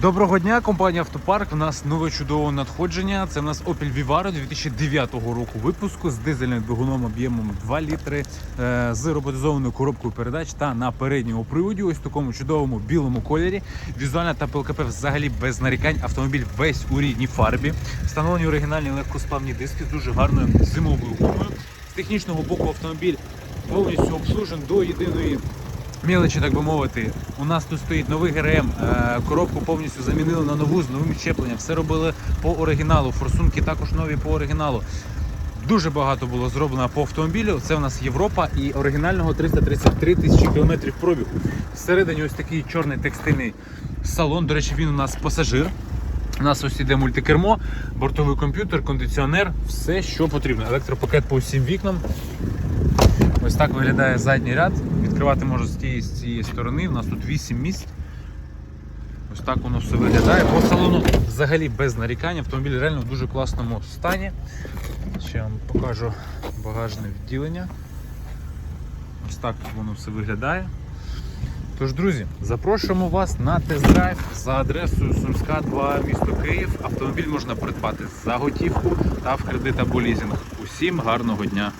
Доброго дня, компанія Автопарк. У нас нове чудове надходження. Це в нас Opel Vivaro 2009 року випуску з дизельним двигуном об'ємом 2 літри е, з роботизованою коробкою передач та на передньому приводі. Ось в такому чудовому білому кольорі. Візуальна та ПЛКП взагалі без нарікань. Автомобіль весь у рідній фарбі. Встановлені оригінальні легкосплавні диски з дуже гарною зимовою гумою. З технічного боку автомобіль повністю обслужений до єдиної Мілочі, так би мовити, у нас тут стоїть новий ГРМ, е, коробку повністю замінили на нову з новим щепленням. Все робили по оригіналу. Форсунки також нові по оригіналу. Дуже багато було зроблено по автомобілю. Це у нас Європа і оригінального 333 тисячі кілометрів пробігу. Всередині ось такий чорний текстильний салон. До речі, він у нас пасажир. У нас ось іде мультикермо, бортовий комп'ютер, кондиціонер, все, що потрібно. Електропакет по всім вікнам. Ось так виглядає задній ряд. Відкривати можу з тієї з цієї сторони. У нас тут 8 місць. Ось так воно все виглядає. По салону взагалі без нарікань. Автомобіль реально в дуже класному стані. Ще вам покажу багажне відділення. Ось так воно все виглядає. Тож, друзі, запрошуємо вас на тест-драйв за адресою Сумська 2, місто Київ. Автомобіль можна придбати за готівку та в кредит або лізинг. Усім гарного дня!